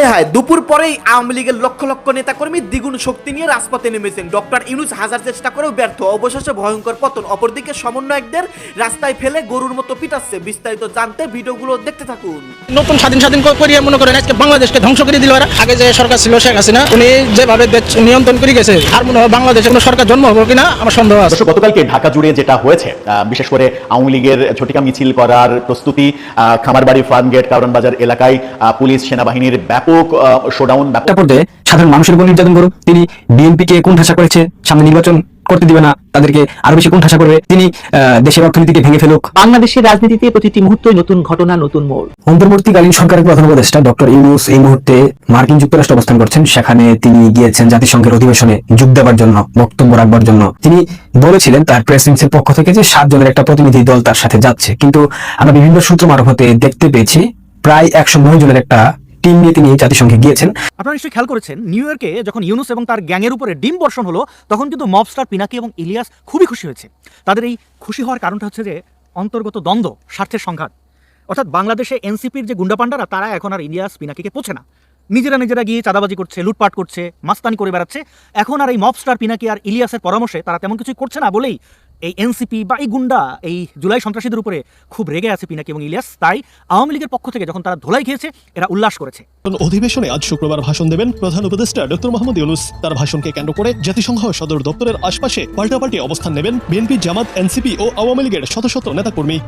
হায় হায় দুপুর পরেই আওয়ামী লীগের লক্ষ লক্ষ নেতাকর্মী দ্বিগুণ শক্তি নিয়ে রাজপথে নেমেছেন। ডক্টর ইউনুস হাজার চেষ্টা করেও ব্যর্থ। অবশেষে ভয়ঙ্কর পতন। অপরদিকে সমন্বয়কদের রাস্তায় ফেলে গরুর মতো পিটাচ্ছে। বিস্তারিত জানতে ভিডিওগুলো দেখতে থাকুন। নতুন স্বাধীন স্বাধীন করে করিয়া মনে করেন আজকে বাংলাদেশকে ধ্বংস করে দিল আগে যে সরকার ছিল শেখ হাসিনা উনি যেভাবে দেশ নিয়ন্ত্রণ করে গেছে আর মনে হয় বাংলাদেশে কোনো সরকার জন্ম হবে কিনা আমার সন্দেহ আছে। গতকালকে ঢাকা জুড়ে যেটা হয়েছে আহ, বিশেষ করে আওয়ামী লীগের ঝটিকা মিছিল করার প্রস্তুতি আহ, খামারবাড়ি ফার্ম গেট কারণ বাজার এলাকায় পুলিশ সেনাবাহিনীর ব্যাপক শোডাউন ব্যাপক পর্যায়ে সাধারণ মানুষের উপর নির্যাতন করুক তিনি বিএনপিকে কোন ঠাসা করেছে সামনে নির্বাচন করতে দিবে না তাদেরকে আরও বেশি কোন ঠাসা করবে। তিনি দেশের অর্থনীতিকে ভেঙে ফেলুক। বাংলাদেশের রাজনীতিতে প্রতিটি মুহূর্তই নতুন ঘটনা নতুন মোড়। অন্তর্বর্তীকালীন সরকারের প্রধান উপদেষ্টা ডক্টর ইউনুস এই মুহূর্তে মার্কিন যুক্তরাষ্ট্র অবস্থান করছেন। সেখানে তিনি গিয়েছেন জাতিসংঘের অধিবেশনে যোগ দেওয়ার জন্য বক্তব্য রাখবার জন্য। তিনি বলেছিলেন তার প্রেসিডেন্সির পক্ষ থেকে যে সাত জনের একটা প্রতিনিধি দল তার সাথে যাচ্ছে। কিন্তু আমরা বিভিন্ন সূত্র মারফতে দেখতে পেয়েছি প্রায় একশো নয় জনের একটা টিম নিয়ে তিনি জাতিসংঘে গিয়েছেন। আপনারা নিশ্চয়ই খেয়াল করেছেন, নিউ ইয়র্কে যখন ইউনুস এবং তার গ্যাংয়ের উপরে ডিম বর্ষণ হলো, তখন কিন্তু মবস্টার পিনাকি এবং ইলিয়াস খুবই খুশি হয়েছে। তাদের এই খুশি হওয়ার কারণটা হচ্ছে যে, অন্তর্গত দ্বন্দ্ব, স্বার্থের সংঘাত। অর্থাৎ বাংলাদেশে এনসিপির যে গুন্ডাপান্ডারা তারা এখন আর ইলিয়াস পিনাকিকে পোছে না। নিজেরা নিজেরা গিয়ে চাঁদাবাজি করছে, লুটপাট করছে, মাস্তানি করে বেড়াচ্ছে। এখন আর এই মবস্টার পিনাকি আর ইলিয়াসের পরামর্শে তারা তেমন কিছুই করছে না বলেই এই এনসিপি বা এই গুন্ডা এই জুলাই সন্ত্রাসীদের উপরে খুব রেগে আছে পিনাকি এবং ইলিয়াস। তাই আওয়ামী লীগের পক্ষ থেকে যখন তারা ধোলাই খেয়েছে, এরা উল্লাস করেছে। অধিবেশনে আজ শুক্রবার ভাষণ দেবেন প্রধান উপদেষ্টা ডক্টর মোহাম্মদ ইউনুস। তার ভাষণকে কেন্দ্র করে জাতিসংঘ সদর দপ্তরের আশপাশে পাল্টাপাল্টি অবস্থান নেবেন বিএনপি, জামাত, এনসিপি ও আওয়ামী লীগের শত শত নেতাকর্মী।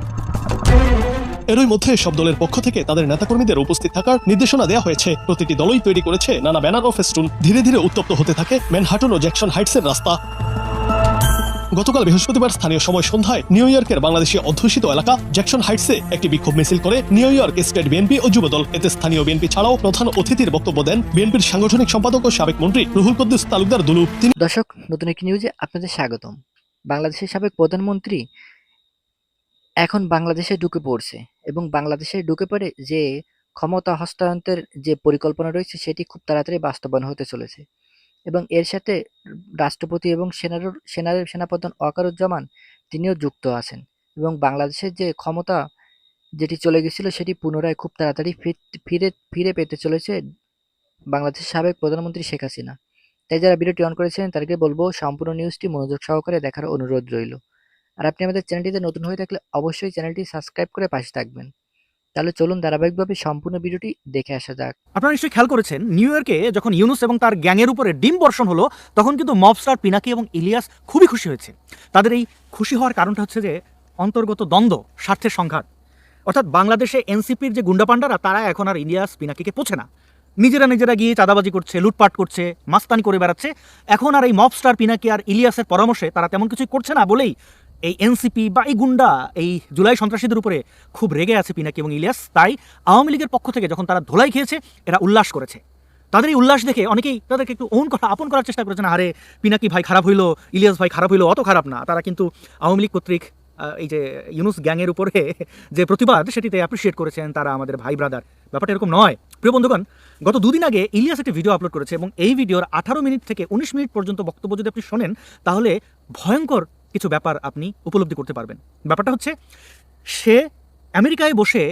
এরই মধ্যে সব দলের পক্ষ থেকে তাদের নেতাকর্মীদের উপস্থিত থাকার নির্দেশনা দেওয়া হয়েছে। প্রতিটি দলই তৈরি করেছে নানা ব্যানার ও ফেস্টুন। ধীরে ধীরে উত্তপ্ত হতে থাকে ম্যানহাটন ও জ্যাকসন হাইটসের রাস্তা। গতকাল বৃহস্পতিবার স্থানীয় সময় সন্ধ্যায় নিউ ইয়র্কের বাংলাদেশি অধ্যুষিত এলাকা জ্যাকসন হাইটসে একটি বিক্ষোভ মিছিল করে নিউ ইয়র্ক স্টেট বিএনপি ও যুবদল, এতে স্থানীয় বিএনপি ছাড়াও প্রধান অতিথির বক্তব্য দেন বিএনপির সাংগঠনিক সম্পাদক ও সাবেক মন্ত্রী রুহুল কদ্দুস তালুকদার দুলু তিনি দর্শক, নতুন একটি নিউজে আপনাদের স্বাগতম। বাংলাদেশের সাবেক প্রধানমন্ত্রী এখন বাংলাদেশে ঢুকে পড়ছে এবং বাংলাদেশে ঢুকে পড়ে যে ক্ষমতা হস্তান্তরের যে পরিকল্পনা রয়েছে, সেটি খুব তাড়াতাড়ি বাস্তবায়ন হতে চলেছে। এবং এর সাথে রাষ্ট্রপতি এবং সেনার সেনার সেনাপ্রধান ওয়াকারুজ্জামান তিনিও যুক্ত আছেন। এবং বাংলাদেশের যে ক্ষমতা যেটি চলে গেছিল সেটি পুনরায় খুব তাড়াতাড়ি ফির- ফিরে পেতে চলেছে বাংলাদেশের সাবেক প্রধানমন্ত্রী শেখ হাসিনা। তাই যারা ভিডিওটি অন করেছেন তাদেরকে বলব সম্পূর্ণ নিউজটি মনোযোগ সহকারে দেখার অনুরোধ রইল। আর আপনি আমাদের চ্যানেলটিতে নতুন হয়ে থাকলে অবশ্যই চ্যানেলটি সাবস্ক্রাইব করে পাশে থাকবেন। তাহলে চলুন ধারাবাহিকভাবে সম্পূর্ণ ভিডিওটি দেখে আসা যাক। আপনারা নিশ্চয়ই খেয়াল করেছেন, নিউ ইয়র্কে যখন ইউনুস এবং তার গ্যাংয়ের উপরে ডিম বর্ষণ হলো, তখন কিন্তু মবস্টার পিনাকি এবং ইলিয়াস খুবই খুশি হয়েছে। তাদের এই খুশি হওয়ার কারণটা হচ্ছে যে, অন্তর্গত দ্বন্দ্ব, স্বার্থের সংঘাত। অর্থাৎ বাংলাদেশে এনসিপির যে গুন্ডাপান্ডারা তারা এখন আর ইলিয়াস পিনাকিকে পোছে না। নিজেরা নিজেরা গিয়ে চাঁদাবাজি করছে, লুটপাট করছে, মাস্তানি করে বেড়াচ্ছে। এখন আর এই মবস্টার পিনাকি আর ইলিয়াসের পরামর্শে তারা তেমন কিছুই করছে না বলেই এই এনসিপি বা এই গুন্ডা এই জুলাই সন্ত্রাসীদের উপরে খুব রেগে আছে পিনাকি এবং ইলিয়াস। তাই আওয়ামী লীগের পক্ষ থেকে যখন তারা ধোলাই খেয়েছে, এরা উল্লাস করেছে। তাদের এই উল্লাস দেখে অনেকেই তাদেরকে একটু ওন করা, আপন করার চেষ্টা করেছেন, আরে পিনাকি ভাই খারাপ হইল, ইলিয়াস ভাই খারাপ হইল, অত খারাপ না। তারা কিন্তু আওয়ামী লীগ কর্তৃক এই যে ইউনুস গ্যাংয়ের উপরে যে প্রতিবাদ, সেটিতে অ্যাপ্রিসিয়েট করেছেন তারা আমাদের ভাই ব্রাদার ব্যাপারটা এরকম নয়। প্রিয় বন্ধুগণ, গত দুদিন আগে ইলিয়াস একটি ভিডিও আপলোড করেছে এবং এই ভিডিওর আঠারো মিনিট থেকে উনিশ মিনিট পর্যন্ত বক্তব্য যদি আপনি শোনেন, তাহলে ভয়ঙ্কর কিছু ব্যাপার আপনি উপলব্ধি করতে পারবেন। ব্যাপারটা হচ্ছে, সে আমেরিকায় বসে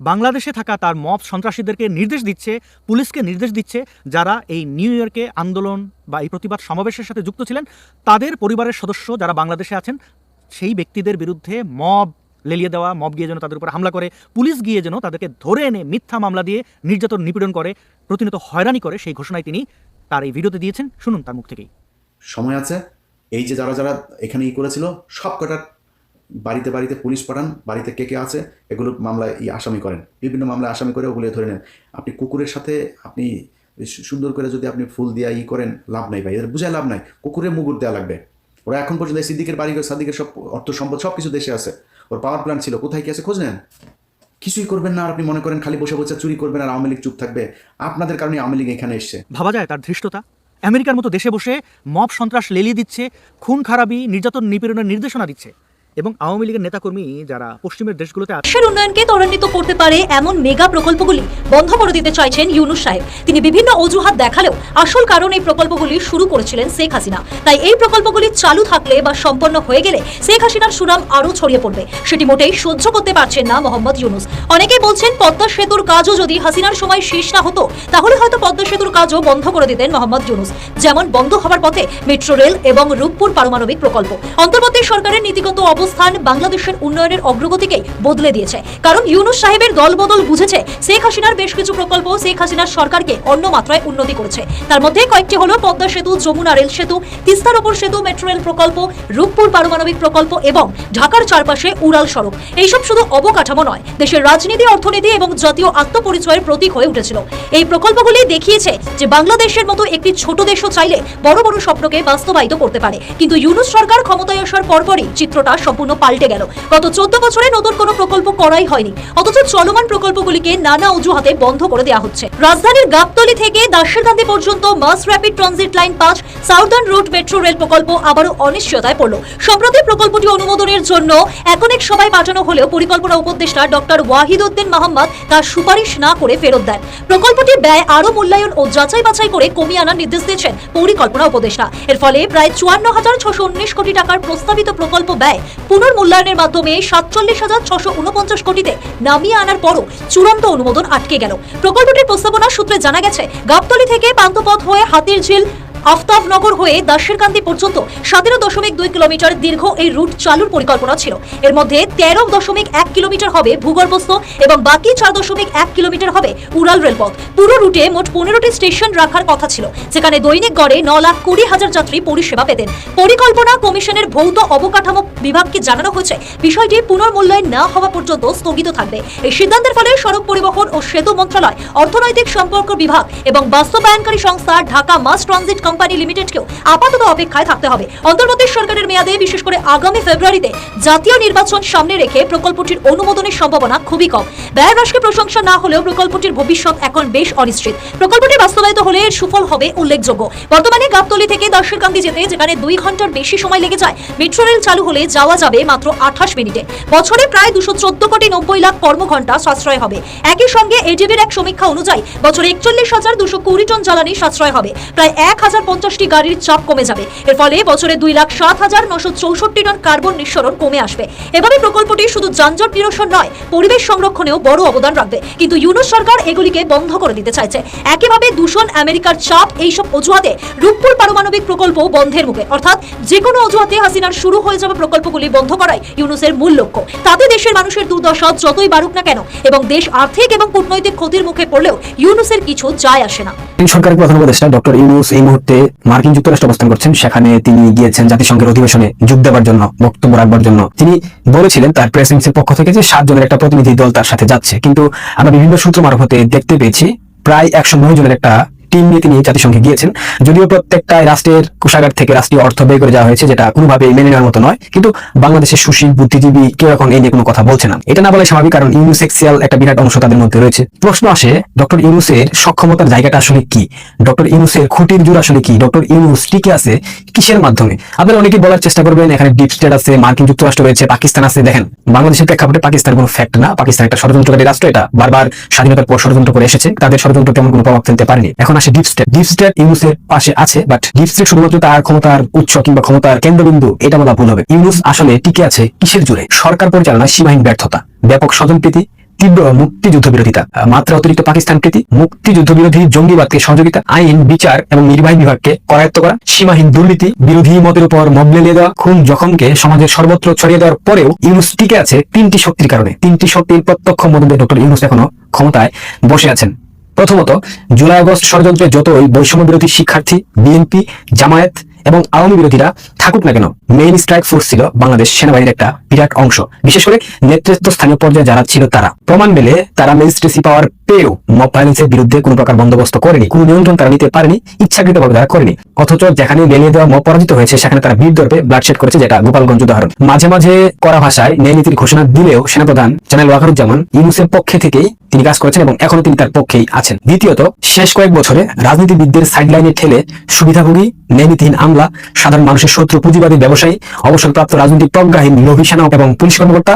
বাংলাদেশে থাকা তার মব সন্ত্রাসীদেরকে নির্দেশ দিচ্ছে, পুলিশকে নির্দেশ দিচ্ছে, যারা এই নিউ ইয়র্কে আন্দোলন বা এই প্রতিবাদ সমাবেশের সাথে যুক্ত ছিলেন, তাদের পরিবারের সদস্য যারা বাংলাদেশে আছেন, সেই ব্যক্তিদের বিরুদ্ধে মব লেলিয়ে দেওয়া, মব গিয়ে যেন তাদের উপর হামলা করে, পুলিশ গিয়ে যেন তাদেরকে ধরে এনে মিথ্যা মামলা দিয়ে নির্যাতন নিপীড়ন করে, প্রতিনিয়ত হয়রানি করে, সেই ঘোষণায় তিনি তার এই ভিডিওতে দিয়েছেন। শুনুন তার মুখ থেকেই। সময় আছে এই যে যারা যারা এখানে ই করেছিল সব কটার বাড়িতে বাড়িতে পুলিশ পাঠান, বাড়িতে কে কে আছে, এগুলো মামলায় ই আসামি করেন। বিভিন্ন মামলায় আসামি করে ওগুলো ধরে নেন। আপনি কুকুরের সাথে আপনি সুন্দর করে যদি আপনি ফুল দিয়া ই করেন, লাভ নাই ভাই, এদের বুঝায় লাভ নাই। কুকুরে মুগুর দেওয়া লাগবে। ওরা এখন পর্যন্ত সিদ্দিকের বাড়ি সাদিকের সব অর্থ সম্পদ সব কিছু দেশে আছে। ওর পাওয়ার প্ল্যান্ট ছিল, কোথায় কি আছে খোঁজ নেন? কিছুই করবেন না আর আপনি মনে করেন খালি বসে বসে চুরি করবেন আর আওয়ামী লীগ চুপ থাকবে। আপনাদের কারণে আওয়ামী লীগ এখানে এসছে। ভাবা যায় তার ধৃষ্টতা? আমেরিকার মতো দেশে বসে মব সন্ত্রাস লেলিয়ে দিচ্ছে খুন খারাপি নির্যাতন নিপীড়নের নির্দেশনা দিচ্ছে। এবং আওয়ামী লীগের নেতাকর্মী যারা পশ্চিমের দেশগুলোতে দেশের উন্নয়নকে ত্বরান্বিত করতে পারে এমন মেগা প্রকল্পগুলি বন্ধ করে দিতে চাইছেন ইউনুস সাহেব। তিনি বিভিন্ন অজুহাত দেখালেও আসল কারণ এই প্রকল্পগুলি শুরু করেছিলেন শেখ হাসিনা। তাই এই প্রকল্পগুলি চালু থাকলে বা সম্পন্ন হয়ে গেলে শেখ হাসিনার সুনাম আরও ছড়িয়ে পড়বে। সেটি মোটেই সহ্য করতে পারছেন না মোহাম্মদ ইউনুস। অনেকেই বলছেন, পদ্মা সেতুর কাজও যদি হাসিনার সময় শেষ না হতো, তাহলে হয়তো পদ্মা সেতুর কাজও বন্ধ করে দিতেন মোহাম্মদ ইউনুস। যেমন বন্ধ হবার পথে মেট্রো রেল এবং রূপপুর পারমাণবিক প্রকল্প। অন্তর্বর্তী সরকারের নীতিগত অবস্থান বাংলাদেশের উন্নয়নের অগ্রগতিকে বদলে দিয়েছে। কারণ ইউনুস সাহেবের দলবদল বুঝেছে, শেখ হাসিনার বেশ কিছু প্রকল্প শেখ হাসিনার সরকারকে অন্য মাত্রায় উন্নতি করেছে। তার মধ্যে কয়েকটি হলো পদ্মা সেতু, যমুনা রেল সেতু তিস্তার ওপর সেতু মেট্রো রেল প্রকল্প, রূপপুর পারমাণবিক প্রকল্প এবং ঢাকার চারপাশে উড়াল সড়ক। এইসব শুধু অবকাঠামো নয়, দেশের রাজনীতি, অর্থনীতি এবং জাতীয় আত্মপরিচয়ের প্রতীক হয়ে উঠেছিল। এই প্রকল্পগুলি দেখিয়েছে যে বাংলাদেশের মতো একটি ছোট দেশও চাইলে বড় বড় স্বপ্নকে বাস্তবায়িত করতে পারে। কিন্তু ইউনুস সরকার ক্ষমতায় আসার পরপরই চিত্রটা সম্পূর্ণ পাল্টে গেল। গত চোদ্দ বছরে নতুন কোনো প্রকল্প করাই হয়নি। অথচ চলমান প্রকল্পগুলিকে নানা অজুহাতে বন্ধ করে দেওয়া হচ্ছে। রাজধানীর গাবতলী থেকে দাসেরকান্দি পর্যন্ত মাস র্যাপিড ট্রানজিট লাইন পাঁচ, সাউদার্ন রুট মেট্রো রেল প্রকল্প আবারও অনিশ্চয়তায় পড়ল। সম্প্রতি প্রকল্পটি অনুমোদনের জন্য এখন এক সভায় পাঠানো হলেও পরিকল্পনা উপদেষ্টা ডক্টর ওয়াহিদ উদ্দিন মাহমদ তার সুপারিশ না করে ফেরত দেন। প্রকল্পটি ব্যয় আরও মূল্যায়ন ও যাচাই বাছাই করে কমিয়ে আনার নির্দেশ দিয়েছেন পরিকল্পনা উপদেষ্টা। এর ফলে প্রায় চুয়ান্ন হাজার ছশো উনিশ কোটি টাকার প্রস্তাবিত প্রকল্প ব্যয় পুনর্মূল্যায়নের মাধ্যমে সাতচল্লিশ হাজার ছশো উনপঞ্চাশ কোটিতে নামিয়ে আনার পরও চূড়ান্ত অনুমোদন আটকে গেল। প্রকল্পটির প্রস্তাবনা সূত্রে জানা গেছে, গাবতলি থেকে পান্তপথ হয়ে হাতির ঝিল আফতাবনগর হয়ে দাসেরকান্দি পর্যন্ত সতেরো দশমিক দুই কিলোমিটার দীর্ঘ এই রুট চালুর পরিকল্পনা ছিল। এর মধ্যে তেরো দশমিক এক কিলোমিটার হবে ভূগর্ভস্থ এবং বাকি চার দশমিক এক কিলোমিটার হবে উড়াল রেলপথ। পুরো রুটে মোট পনেরোটি স্টেশন রাখার কথা ছিল, যেখানে দৈনিক গড়ে ন লাখ কুড়ি হাজার যাত্রী পরিষেবা পেতেন। পরিকল্পনা কমিশনের ভৌত অবকাঠামো বিভাগকে জানানো হয়েছে, বিষয়টি পুনর্মূল্যায়ন না হওয়া পর্যন্ত স্থগিত থাকবে। এই সিদ্ধান্তের ফলে সড়ক পরিবহন ও সেতু মন্ত্রণালয়, অর্থনৈতিক সম্পর্ক বিভাগ এবং বাস্তবায়নকারী সংস্থা ঢাকা মাস ট্রানজিট কোম্পানি লিমিটেডকেও আপাতত অপেক্ষায় থাকতে হবে। অন্তর্বর্তী সরকারের মেয়াদে, বিশেষ করে আগামী ফেব্রুয়ারিতে, জাতীয় নির্বাচন সামনে রেখে প্রকল্পটির অনুমোদনের সম্ভাবনা খুবই কম। ব্যয় হ্রাসকে প্রশংসা না হলেও প্রকল্পটির ভবিষ্যৎ এখন বেশ অনিশ্চিত। প্রকল্পটি বাস্তবায়িত হলে এর সুফল হবে উল্লেখযোগ্য। বর্তমানে গাবতলী থেকে দাসেরকান্দি যেতে যেখানে দুই ঘণ্টার বেশি সময় লেগে যায়, মেট্রো রেল চালু হলে যাওয়া যাবে মাত্র আঠাশ মিনিটে। বছরে প্রায় দুশো চোদ্দ কোটি নব্বই লাখ কর্মঘণ্টা সাশ্রয় হবে। একই সঙ্গে এডিবির এক সমীক্ষা অনুযায়ী, বছরে একচল্লিশ হাজার দুশো কুড়ি টন জ্বালানি সাশ্রয় হবে। প্রায় এক হাজার পঞ্চাশটি গাড়ির চাপ কমে যাবে। এর ফলে বছরে দুই লাখ সাত হাজার নশো চৌষট্টি টন কার্বন নিঃসরণ কমে আসবে। এভাবে প্রকল্পটি শুধু যানজট নিরসন নয়, পরিবেশ সংরক্ষণেও বড় অবদান রাখবে। কিন্তু ইউনুস সরকার এগুলিকে বন্ধ করে দিতে চাইছে। একইভাবে দূষণ, আমেরিকার চাপ, এইসব অজুহাতে রূপপুর পারমাণবিক প্রকল্প বন্ধের মুখে। অর্থাৎ যে কোনো অজুহাতে হাসিনার শুরু হয়ে যাওয়া প্রকল্পগুলি বন্ধ করাই ইউনুসের মূল লক্ষ্য। তাতে দেশের মানুষের দুর্দশা যতই বাড়ুক না কেন, এবং দেশ আর্থিক এবং কূটনৈতিক ক্ষতির মুখে পড়লেও ইউনুসের কিছু যায় আসে না। সরকারের প্রধান উপদেষ্টা ডক্টর ইউনুস এই মুহূর্তে মার্কিন যুক্তরাষ্ট্র অবস্থান করছেন। সেখানে তিনি গিয়েছেন জাতিসংঘের অধিবেশনে যোগ দেওয়ার জন্য, বক্তব্য রাখবার জন্য। তিনি বলেছিলেন তার প্রেসিডেন্সির পক্ষ থেকে যে সাতজনের একটা প্রতিনিধি দল তার সাথে যাচ্ছে। কিন্তু আমরা বিভিন্ন সূত্র মারফতে দেখতে পেয়েছি, প্রায় একশো নয় জনের একটা টিম নিয়ে তিনি জাতিসংঘে গিয়েছেন। যদিও প্রত্যেকটা রাষ্ট্রের কোষাগার থেকে রাষ্ট্রীয় অর্থ ব্যয় করে যাওয়া হয়েছে, যেটা কোনোভাবে মেনে নেওয়ার মতো নয়। কিন্তু বাংলাদেশের সুশীল, বুদ্ধিজীবী কেউ এখন এই নিয়ে কোনো কথা বলছে না। এটা না বলে স্বাভাবিক, কারণ ইউনিসেক্সিয়াল একটা বিরাট অংশ তাদের মধ্যে রয়েছে। প্রশ্ন আসে, ডক্টর ইউনুসের সক্ষমতার জায়গাটা আসলে কি? ডক্টর ইউনুসের খুঁটির জোর আসলে কি? ডক্টর ইউনুস টিকে আছে কিসের মাধ্যমে? আপনারা অনেকে বলার চেষ্টা করবেন, এখানে ডিপ স্টেট আছে, মার্কিন যুক্তরাষ্ট্র রয়েছে, পাকিস্তান আছে। দেখেন, বাংলাদেশের প্রেক্ষাপটে পাকিস্তান কোনো ফ্যাক্ট না। পাকিস্তান একটা ষড়যন্ত্রকারী রাষ্ট্র এটা। বারবার স্বাধীনতার পর ষড়যন্ত্র করে এসেছে। তাদের ষড়যন্ত্র তেমন কোনো প্রভাব ফেলতে পারেনি। এখন আসে ডিপ স্টেট ডিপ স্টেট ইউনুসের পাশে আছে বাট ডিপ স্টেট শুধুমাত্র তার ক্ষমতার উৎস কিংবা ক্ষমতার কেন্দ্রবিন্দু, এটা বলা ভুল হবে। ইউনুস আসলে টিকে আছে কিসের জুড়ে সরকার পরিচালনায় সীমাহীন ব্যর্থতা। ব্যাপক স্বজনপ্রীতি তীব্র মুক্তিযুদ্ধ বিরোধিতা মাত্রা অতিরিক্ত পাকিস্তান প্রীতি মুক্তিযুদ্ধ বিরোধী জঙ্গিবাদকে সহযোগিতা, আইন, বিচার এবং নির্বাহী বিভাগকে করায়ত্ত করা, সীমাহীন দুর্নীতি, বিরোধী মতের উপর মবলেলিয়ে দেওয়া, খুন জখমকে সমাজের সর্বত্র ছড়িয়ে দেওয়ার পরেও ইউনুস টিকে আছে তিনটি শক্তির কারণে। তিনটি শক্তির প্রত্যক্ষ মদতে ডক্টর ইউনুস এখনও ক্ষমতায় বসে আছেন। প্রথমত, জুলাই আগস্ট ষড়যন্ত্রে যতই বৈষম্য বিরোধী শিক্ষার্থী, বিএনপি, জামায়াত এবং আওয়ামী বিরোধীরা থাকুক না কেন মেইন স্ট্রাইক ফোর্স ছিল বাংলাদেশ সেনাবাহিনীর একটা বিরাট অংশ। বিশেষ করে নেতৃত্ব স্থানীয় পর্যায়ে যারা ছিল তারা। প্রমাণ মেলে তারা ম্যাজিস্ট্রেসি পাওয়ার পেয়েও মব ভায়োলেন্সের বিরুদ্ধে কোনো প্রকার বন্দোবস্ত করেনি। কোনো নিয়ন্ত্রণ তারা নিতে পারেনি, ইচ্ছাকৃতভাবে তারা করেনি। অথচ যেখানে গেলিয়ে দেওয়া মব পরাজিত হয়েছে, সেখানে তারা বীর দর্পে ব্লাডশেড করেছে, যেটা গোপালগঞ্জ উদাহরণ। মাঝে মাঝে করা ভাষায় ন্যায় নীতির ঘোষণা দিলেও সেনাপ্রধান জেনারেল ওয়াকারুজ্জামান ইউনুসের পক্ষে থেকেই তিনি কাজ করেছেন এবং এখনও তিনি তার পক্ষেই আছেন। দ্বিতীয়ত, শেষ কয়েক বছরে রাজনীতিবিদদের সাইডলাইনে ঠেলে সুবিধাভোগী ন্যায়নীতিহীন আমলা, সাধারণ মানুষের শত্রু পুঁজিবাদী ব্যবস্থা ব্যবসায়ী অবসরপ্রাপ্ত রাজনৈতিক প্রজ্ঞাহীন লোভী সেনা এবং পুলিশ কর্মকর্তা,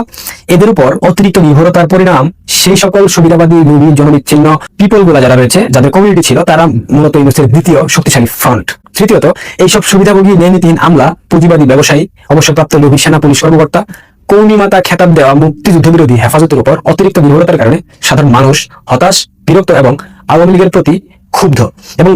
এদের উপর অতিরিক্ত নির্ভরতার পরিণাম সেই সকল সুবিধাবাদী লোভী জনবিচ্ছিন্ন পিপলগুলা যারা রয়েছে, যাদের কমিউনিটি ছিল, তারা মূলত ইউনুসের দ্বিতীয় শক্তিশালী ফ্রন্ট তৃতীয়ত, এইসব সুবিধাভোগী নীতিহীন আমলা, পুঁজিবাদী ব্যবসায়ী, অবসরপ্রাপ্ত লোভী সেনা পুলিশ কর্মকর্তা কৌনিমাতা খেতাব দেওয়া মুক্তিযুদ্ধ বিরোধী হেফাজতের উপর অতিরিক্ত নির্ভরতার কারণে সাধারণ মানুষ হতাশ, বিরক্ত এবং আওয়ামী লীগের প্রতি ক্ষুব্ধ। এবং